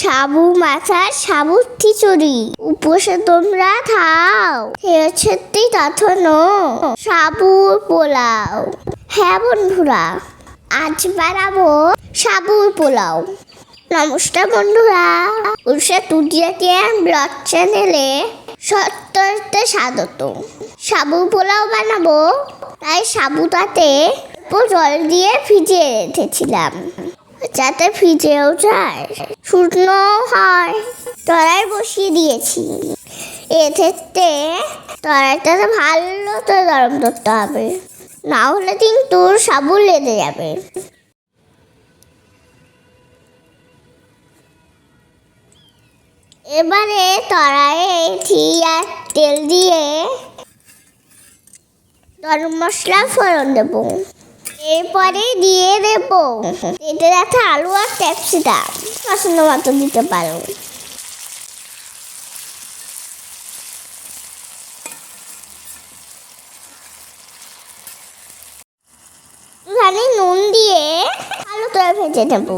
সাবু মাথার সাবু খিচুড়ি। উপসে তোমরা খাও। সত্যি তথনো সাবু পোলাও। হ্যাঁ বন্ধুরা, আজ বানাবো সাবুর পোলাও। নমস্কার বন্ধুরা উষা টুটিয়াটিয়া ব্লগ চ্যানেলে সত্যতে স্বাগত। সাবু পোলাও বানাবো, তাই সাবুটাতে জল দিয়ে ভিজিয়ে রেখেছিলাম। যাতে ভিজেও যায়। শুকনো হয়। তলায় বসিয়ে দিয়েছি। এক্ষেত্রে তলাইটাতে ভালো করে গরম করতে হবে। না হলে কিন্তু সাবু লেগে যাবে। এবারে তলায় ঘি আর তেল দিয়ে গরম মশলা ফোড়ন দেবো। এরপরে দিয়ে দেব। এটা দেখা আলু আর ক্যাপসিকাম। পছন্দ মতো দিতে পারো। নুন দিয়ে আলুটা ভেজে নেব।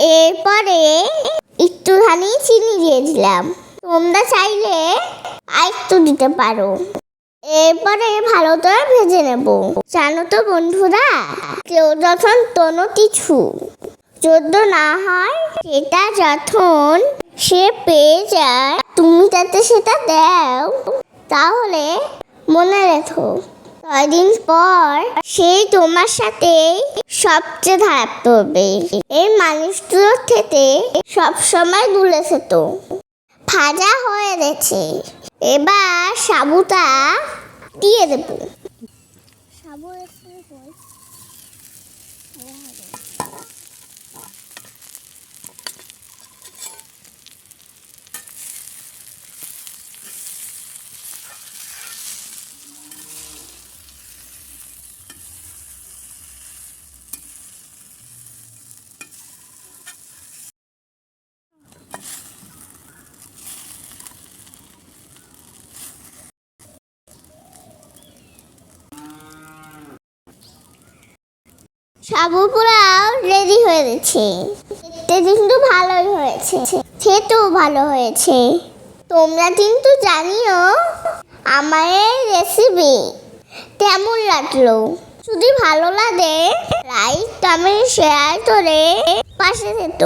এরপরে একটুখানি চিনি দিয়ে দিলাম। তোমরা চাইলে আর একটু দিতে পারো। এরপরে ভালো করে ভেজে নেব। জানো তো বন্ধুরা, কেউ যখন কোনো কিছু চোদ্দ না হয়, সেটা যখন সে পেয়ে যায়, তুমি যাতে সেটা দাও, তাহলে মনে রেখো। কয়দিন পর সে তোমার সাথে সবচেয়ে খারাপ করবে। এই মানুষগুলোর থেকে সবসময় দূরে যেত ভাজা হয়ে গেছে। এবার সাবুটা দিয়ে দেবো। সাবু সাবু রেডি হয়ে গেছে কিন্তু ভালোই হয়েছে। খেতেও ভালো হয়েছে। তোমরা কিন্তু জানিও আমার রেসিপি কেমন লাগল? যদি ভালো লাগে লাইক কমেন্ট শেয়ার করে পাশে যেত